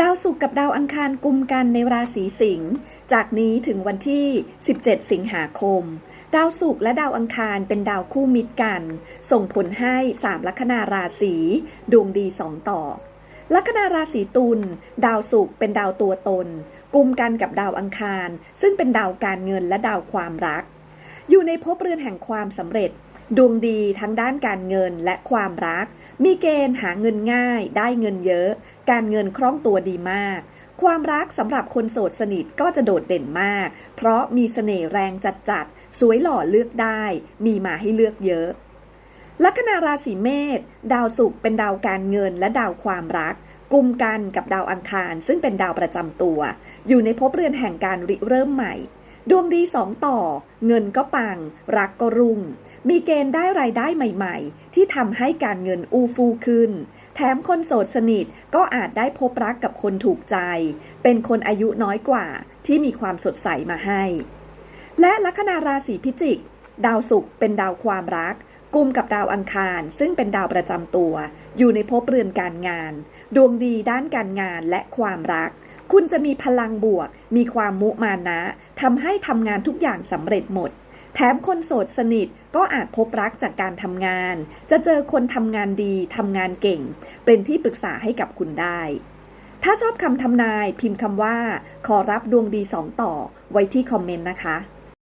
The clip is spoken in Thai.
ดาวศุกร์กับดาวอังคารกุมกันในราศีสิงห์ จากนี้ถึงวันที่ 17 สิงหาคม ดาวศุกร์และดาวอังคารเป็นดาวคู่มิตรกัน ส่งผลให้3ลัคนาราศีดวงดีสองต่อ ลัคนาราศีตุลดาวศุกร์เป็นดาวตัวตน กุมกันกับดาวอังคาร ซึ่งเป็นดาวการเงินและดาวความรัก อยู่ในภพเรือนแห่งความสำเร็จ ดวงดีทั้งด้านการเงินและความรัก มีเกณฑ์หาเงินง่าย ได้เงินเยอะ การเงินคล่องตัวดีมาก ความรักสำหรับคนโสดสนิทก็จะโดดเด่นมาก เพราะมีเสน่ห์แรงจัดๆ สวยหล่อเลือกได้ มีมาให้เลือกเยอะ ลัคนาราศีเมษ ดาวศุกร์เป็นดาวการเงินและดาวความรักกุมกันกับดาวอังคารซึ่งเป็นดาวประจำตัว อยู่ในภพเรือนแห่งการริเริ่มใหม่ ดวงดีสองต่อ เงินก็ปัง รักก็รุ่ง มีเกณฑ์ได้รายได้ใหม่ ๆ ที่ทำให้การเงินอูฟูขึ้น แถมคนโสดสนิทก็อาจได้พบรักกับคนถูกใจ เป็นคนอายุน้อยกว่าที่มีความสดใสมาให้ และลัคนาราศีพิจิก ดาวศุกร์เป็นดาวความรักกุมกับดาวอังคาร ซึ่งเป็นดาวประจำตัว อยู่ในภพเรือนการงาน ดวงดีด้านการงานและความรัก คุณจะมีพลังบวก มีความมุมานะทำให้ทำงานทุกอย่างสำเร็จหมด แถมคนโสดสนิทก็อาจพบรักจากการทำงาน จะเจอคนทำงานดีทำงานเก่ง เป็นที่ปรึกษาให้กับคุณได้ ถ้าชอบคำทำนายพิมพ์คำว่า ขอรับดวงดีสองต่อ ไว้ที่คอมเมนต์นะคะ